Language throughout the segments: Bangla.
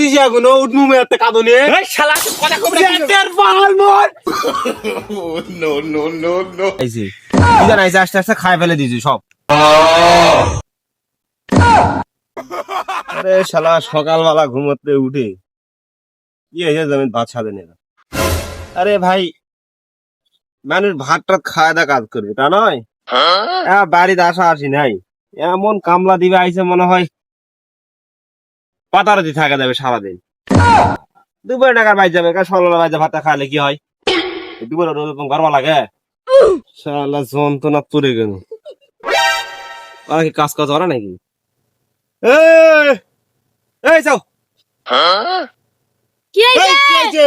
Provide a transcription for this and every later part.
দিছি এখন উঠ মুমে একটা কাঁদনে। এই শালা কথা কব রে পাল মোর। আইছি। কি আইছে আস্তে আস্তে খাই ফেলে দিছি সব। আরে শালা সকালবেলা ঘুমোতে উঠে। কি হয়েছে জমিন ভাত সাদে নিয়ে আরে ভাই মানুষ ভাতটা খায় দা কাজ করবে তা নয়। হ্যাঁ বাড়িতে আসা আসি নাই। এমন কামলা দিবে আইছে মনে হয়। পাতারতি থাকা যাবে সারাদিন। দুপুরে টাকার বাইর যাবে ষোলো বাইরে ভাতটা খাইলে কি হয়? দুপুরে ওরকম গরমা লাগে। শালা যন্ত্রণা তুলে গেল। আর কি কাজ কাজ করে নাকি? এই, এই যাও। কি হয়েছে?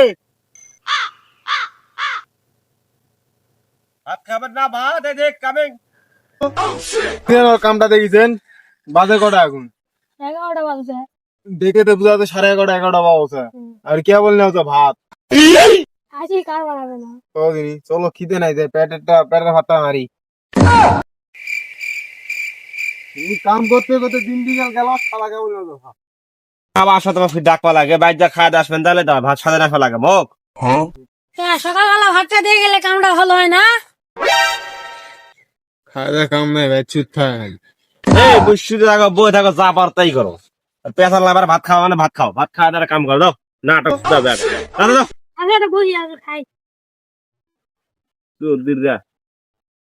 ভাত খাবার না ভাত এই দেখ কামিং কামটা দেখেছেন? বাজে কটা এখন। এগারোটা বাজছে। দেখে তো বুঝা যাচ্ছে সাড়ে এগারোটা এগারোটা বাজছে আর কে বললে হচ্ছে ভাত? আজকে কার বানাবে না? তো দিনি চলো খিদে নাই যে পেটেরটা পেটের ভাতটা মারি। তুমি কাম করতে করতে দিন বিকাল গেল সারা কেমন আবার আসো তোমার ডাকবা লাগে বাইর যা খাওয়া আসবেন তাহলে দাও ভাত সাদা রাখা লাগে হ্যাঁ সকালবেলা ভাতটা দিয়ে গেলে কামটা ভালো হয় না? খাওয়া কাম নাই ভাই চুপ থাক। এই বুঝছি থাকো বই থাকো যা পার তাই করো। পেশার লাভার ভাত খাওয়া মানে ভাত খাও ভাত খাওয়া দ্বারা কাম করো দাও নাটক দাও দাও,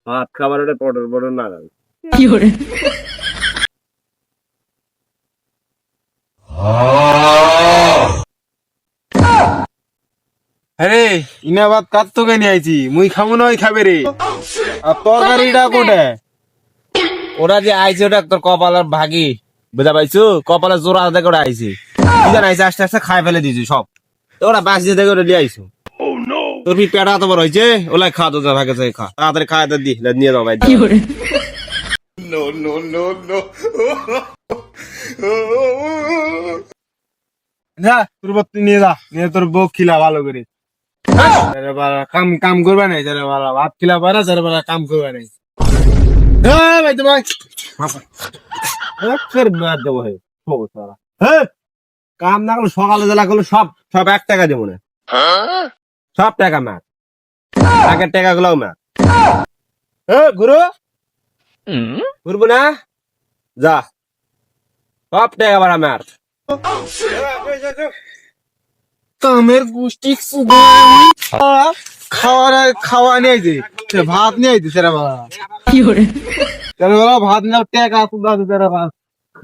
ভাত খাবার ওটা পটর পটর না লাগে আরে ইনা ভাত কার তো কেন আইছি? মুই খামু নয় খাবে রে আর তরকারিটা কোটে। ওরা যে আইছে ওটা তোর কপালের ভাগি। বুঝা পাইছো? কপালে জোড়া দেখে ওরা আইছে। আইছে আস্তে আস্তে খাই ফেলে দিছি সব। ওরা বাঁচিয়ে দেখে ওরা নিয়ে আইছো। তোর কি পেটা তো বড় হয়েছে ওলা খা তো যা ভাগে খা। তাড়াতাড়ি খাওয়া তো দি নিয়ে যাও ভাই। যা তোর বাপ তুই নিয়ে যা নিয়ে তোর বউ খিলা ভালো করে। কাম কাম করবে নাই যারা ভাত খিলা পারা যারা কাম করবে নাই ভাই তোমার ফের মার দেবো হে। হ্যাঁ কাম না করলে সকালে জেলা করলে সব সব এক টাকা দেবো না। সব টাকা ম্যাচ আগের টাকা গুলো গুরু? ঘুরবো না? যা। সব টাকা বাড়া ম্যাচ কামের গোষ্ঠী খাওয়ার খাওয়া নিয়ে আইছে। ভাত নিয়ে আইছে সেরা বাবা ভাত টেকা ভাত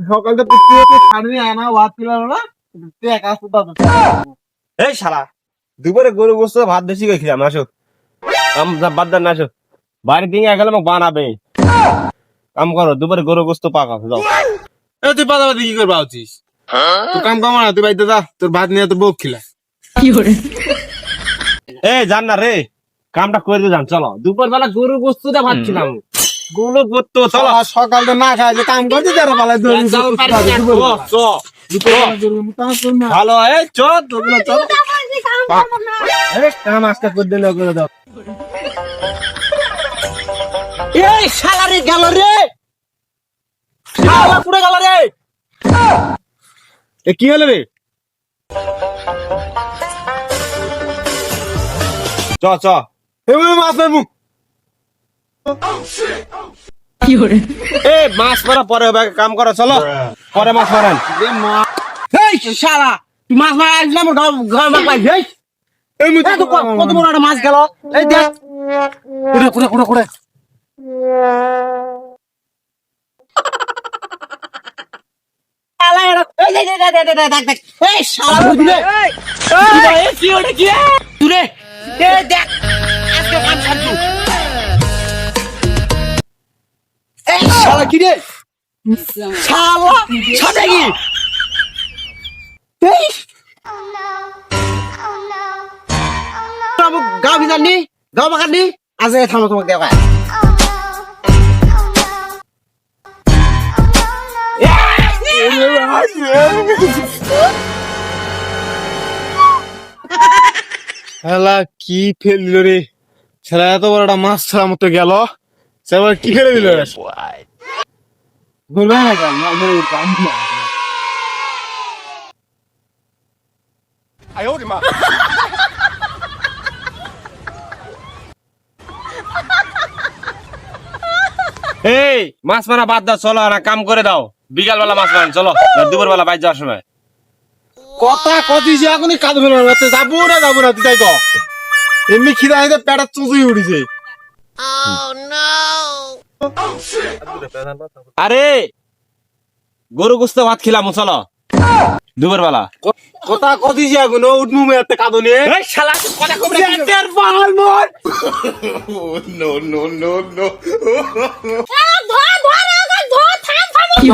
সকাল হতে আনা ভাত খিলাম না টেকা সুদা আছে। এই শালা দুপুরে গরু গোস্ত ভাত বেশি করে খেলাম আসো। বাদ দেন না আসো। বাড়ির দিকে গেলে আমাকে বানাবে। কাম করো দুপুরে গরু গোস্ত পাকা যাও। এ তুই কি করবা উচিস তুই কাম কাম না তুই যা তোর ভাত নিয়ে তোর বউ খিলা এ জান না রে কামটা করে দিয়ে যান চলো। দুপুর বেলা গরু গোস্ত ভাত খিলাম। গরু গোস্ত চলো। চলো সকাল তো না খাই যে কাম করতে যারা পালা ধরে চ, চ। ভালো এ চ তোমরা চলো বলছি কাম করব না এ কাম আজকে করে দিলে করে দাও। এই শালা গেল রে। শালা পুরো গেল রে। এ কি হলো রে? চ চ। এবার মাছ মারবো এ মাছ মারা পরে হবে কাম করো চলো। পরে মাছ মারেন। শালা তুই মাছ মারা আসলাম ঘর ঘর মাছ পাই এই এই মুই এই তো ক- কত বড় একটা মাছ গেল? এই দেখ। কুড়ে কুড়ে কুড়ে কুড়ে শালা এরা- এই দেখ, দেখ, দেখ, দেখ, শালা কি রে? শালা, সাথে কি? গা থামো তোমাকে দেওয়া শালা ফেলল রে? শালা এত বড় একটা মাছ ছাড়া মতো গেল। সেবার কি ফেলে দিল রে? বলবে না কেন মাছ ধরে উঠলাম না। এই মাছ মারা বাদ দাও চলো না কাম করে দাও। বিকাল বেলা মাছ মারেন চলো। দুপুর বেলা বাইর যাওয়ার সময়। কথা কতি যে এখনই কাজ ফেলো না যাব না যাব না তুই তাই কর এমনি খিদা হইতে পেটের চুচুই উঠিছে আরে গরু গুস্তে ভাত খিলাম চলো। দুবার বেলা কথা কদি যা গুনো উঠমু মে একটা নিয়ে কি